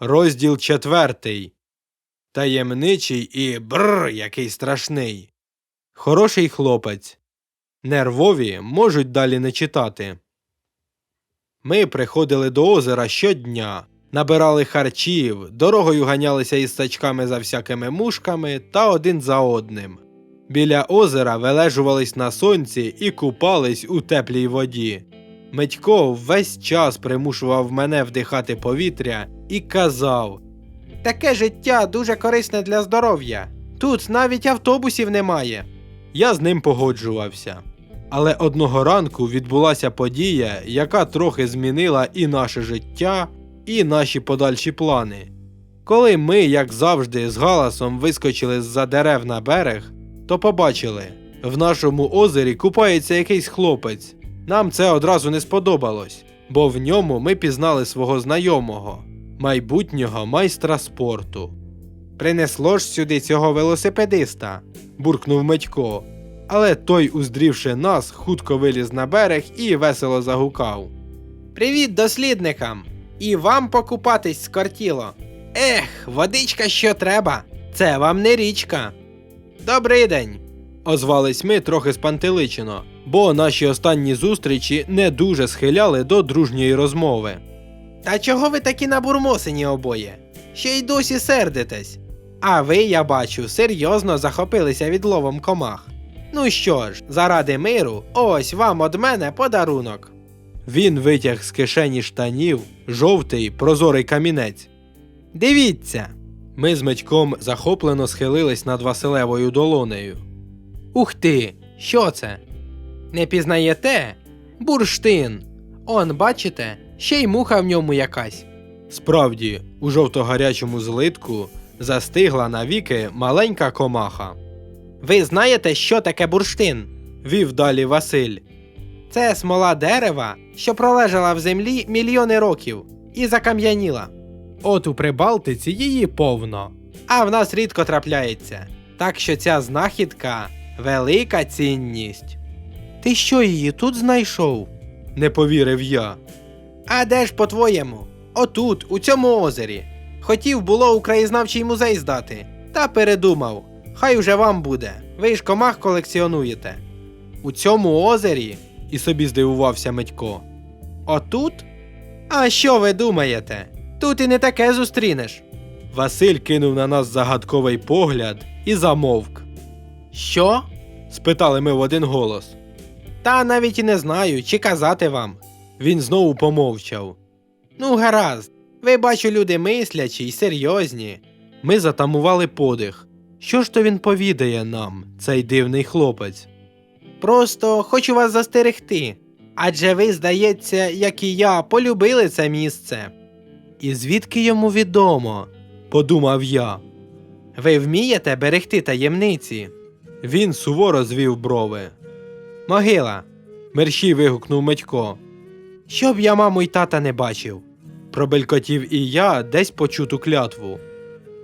Розділ четвертий. Таємничий і бррр, який страшний. Хороший хлопець. Нервові можуть далі не читати. Ми приходили до озера щодня, набирали харчів, дорогою ганялися із сачками за всякими мушками та один за одним. Біля озера вележувались на сонці і купались у теплій воді. Митько весь час примушував мене вдихати повітря і казав: Таке життя дуже корисне для здоров'я. Тут навіть автобусів немає. Я з ним погоджувався. Але одного ранку відбулася подія, яка трохи змінила і наше життя, і наші подальші плани. Коли ми, як завжди, з галасом вискочили з-за дерев на берег, то побачили, в нашому озері купається якийсь хлопець. Нам це одразу не сподобалось, бо в ньому ми пізнали свого знайомого, майбутнього майстра спорту. Принесло ж сюди цього велосипедиста, буркнув Митько. Але той, уздрівши нас, хутко виліз на берег і весело загукав. Привіт дослідникам! І вам покупатись скортіло. Ех, водичка що треба. Це вам не річка. Добрий день. Озвались ми трохи спантеличено, бо наші останні зустрічі не дуже схиляли до дружньої розмови. Та чого ви такі набурмосені обоє? Ще й досі сердитесь. А ви, я бачу, серйозно захопилися відловом комах. Ну що ж, заради миру, ось вам од мене подарунок. Він витяг з кишені штанів жовтий прозорий камінець. Дивіться. Ми з Митьком захоплено схилились над Василевою долонею. Ух ти! Що це? Не пізнаєте? Бурштин. Он, бачите, ще й муха в ньому якась. Справді, у жовто-гарячому злитку застигла навіки маленька комаха. Ви знаєте, що таке бурштин? вів далі Василь. Це смола дерева, що пролежала в землі мільйони років і закам'яніла. От у Прибалтиці її повно, а в нас рідко трапляється. Так що ця знахідка велика цінність. Ти що її тут знайшов? не повірив я. А де ж по-твоєму? Отут, у цьому озері. Хотів було у краєзнавчий музей здати, та передумав. Хай уже вам буде. Ви ж комах колекціонуєте. У цьому озері? і собі здивувався Митько. Отут? А що ви думаєте? Тут і не таке зустрінеш. Василь кинув на нас загадковий погляд і замовк. Що? спитали ми в один голос. Та навіть і не знаю, чи казати вам. Він знову помовчав. Ну, гаразд, ви бачу, люди мислячі й серйозні. Ми затамували подих. Що ж то він повідає нам, цей дивний хлопець? Просто хочу вас застерегти. Адже ви, здається, як і я, полюбили це місце. І звідки йому відомо? подумав я. Ви вмієте берегти таємниці? Він суворо звів брови. Могила. мерщій вигукнув Митько. Щоб я маму й тата не бачив. Пробелькотів і я десь почуту клятву.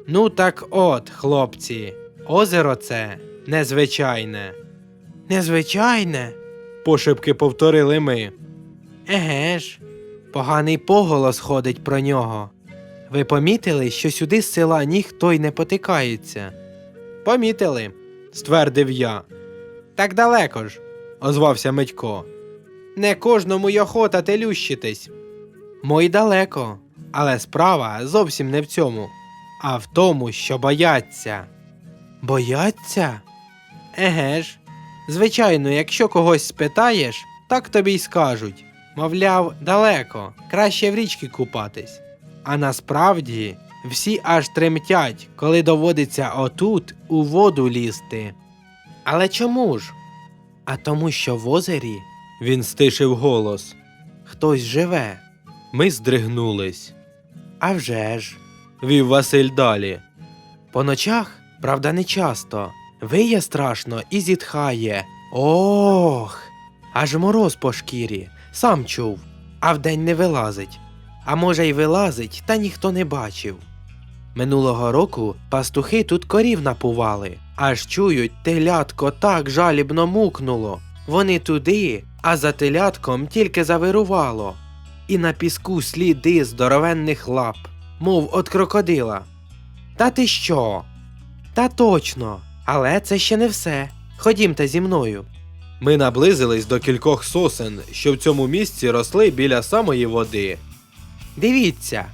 Ну так от, хлопці, озеро це незвичайне. Незвичайне, пошепки повторили ми. Еге ж, поганий поголос ходить про нього. Ви помітили, що сюди з села ніхто й не потикається? Помітили, ствердив я. Так далеко ж, озвався Митько. Не кожному й охота телющитись. Мой далеко, але справа зовсім не в цьому, а в тому, що бояться. Бояться? Еге ж. Звичайно, якщо когось спитаєш, так тобі й скажуть. Мовляв, далеко, краще в річки купатись. А насправді всі аж тремтять, коли доводиться отут у воду лізти. Але чому ж? А тому, що в озері він стишив голос. Хтось живе. Ми здригнулись. «А вже ж», – вів Василь далі. По ночах, правда, не часто. Виє страшно і зітхає. Ох. Аж мороз по шкірі, сам чув, а вдень не вилазить. А може, й вилазить, та ніхто не бачив. Минулого року пастухи тут корів напували, аж чують, телятко так жалібно мукнуло. Вони туди, а за телятком тільки завирувало. І на піску сліди здоровенних лап. мов от крокодила. Та ти що? Та точно. Але це ще не все. Ходімте зі мною. Ми наблизились до кількох сосен, що в цьому місці росли біля самої води. Дивіться,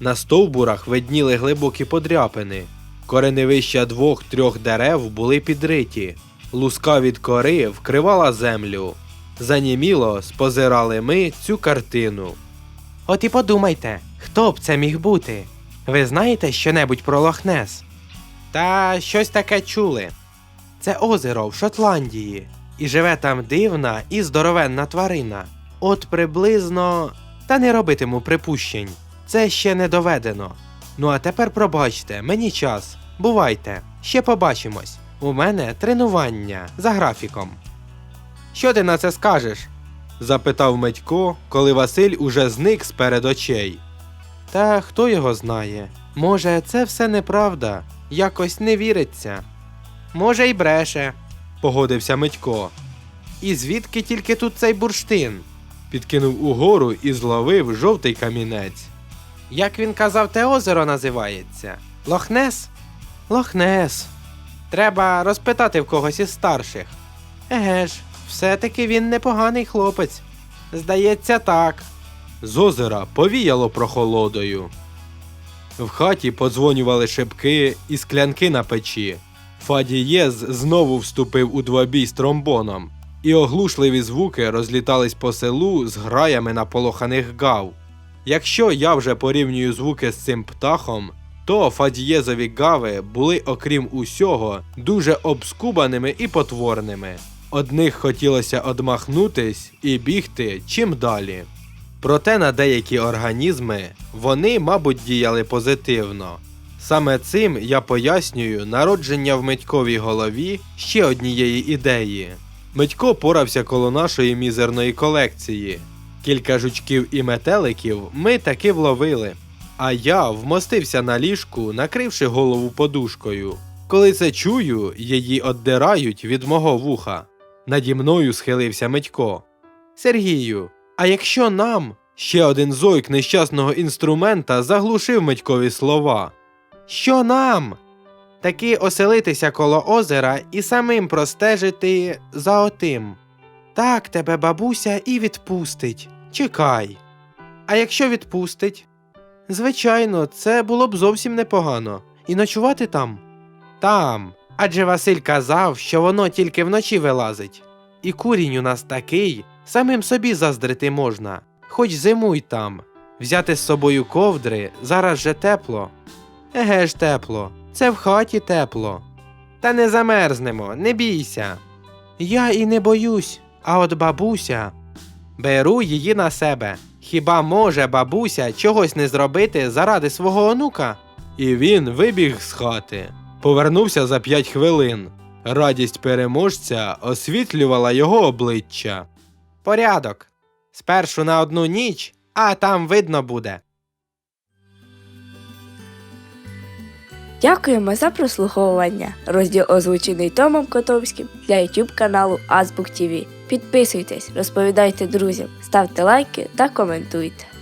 На стовбурах видніли глибокі подряпини. Кореневища двох-трьох дерев були підриті. Луска від кори вкривала землю. Заніміло спозирали ми цю картину. от і подумайте, хто б це міг бути? Ви знаєте щонебудь про Лохнес? Та щось таке чули. Це озеро в Шотландії, і живе там дивна і здоровенна тварина. От приблизно. Та не робитиму припущень. Це ще не доведено. Ну а тепер пробачте, мені час. Бувайте, ще побачимось. У мене тренування за графіком. Що ти на це скажеш? запитав Медько, коли Василь уже зник з перед очей. Та хто його знає? Може, це все неправда, якось не віриться. Може, й бреше. Погодився Медько. І звідки тільки тут цей бурштин? Підкинув угору і зловив жовтий камінець. Як він казав, те озеро називається? Лохнес? Лохнес. Треба розпитати в когось із старших. Еге ж, все-таки він непоганий хлопець. Здається, так. З озера повіяло прохолодою. В хаті подзвонювали шибки і склянки на печі. Фадієз знову вступив у двобій з тромбоном, і оглушливі звуки розлітались по селу з граями наполоханих гав. Якщо я вже порівнюю звуки з цим птахом, то Фадієзові гави були, окрім усього, дуже обскубаними і потворними. Одних хотілося одмахнутись і бігти чим далі. Проте на деякі організми вони, мабуть, діяли позитивно. Саме цим я пояснюю народження в Митьковій голові ще однієї ідеї. Митько порався коло нашої мізерної колекції. Кілька жучків і метеликів ми таки вловили. А я вмостився на ліжку, накривши голову подушкою. Коли це чую, її оддирають від мого вуха. Наді мною схилився Митько. Сергію, а якщо нам. Ще один зойк нещасного інструмента заглушив Митькові слова. Що нам? Таки оселитися коло озера і самим простежити за отим. Так тебе бабуся і відпустить. Чекай. А якщо відпустить? Звичайно, це було б зовсім непогано. І ночувати там? Там. Адже Василь казав, що воно тільки вночі вилазить. І курінь у нас такий, самим собі заздрити можна. Хоч зимуй там. Взяти з собою ковдри, зараз же тепло. Еге ж тепло, це в хаті тепло. Та не замерзнемо, не бійся. Я і не боюсь, а от бабуся. Беру її на себе. Хіба може бабуся чогось не зробити заради свого онука? І він вибіг з хати. Повернувся за п'ять хвилин. Радість переможця освітлювала його обличчя. Порядок. Спершу на одну ніч, а там видно буде. Дякуємо за прослуховування. Розділ озвучений Томом Котовським для YouTube каналу Азбук ТВ. Підписуйтесь, розповідайте друзям, ставте лайки та коментуйте.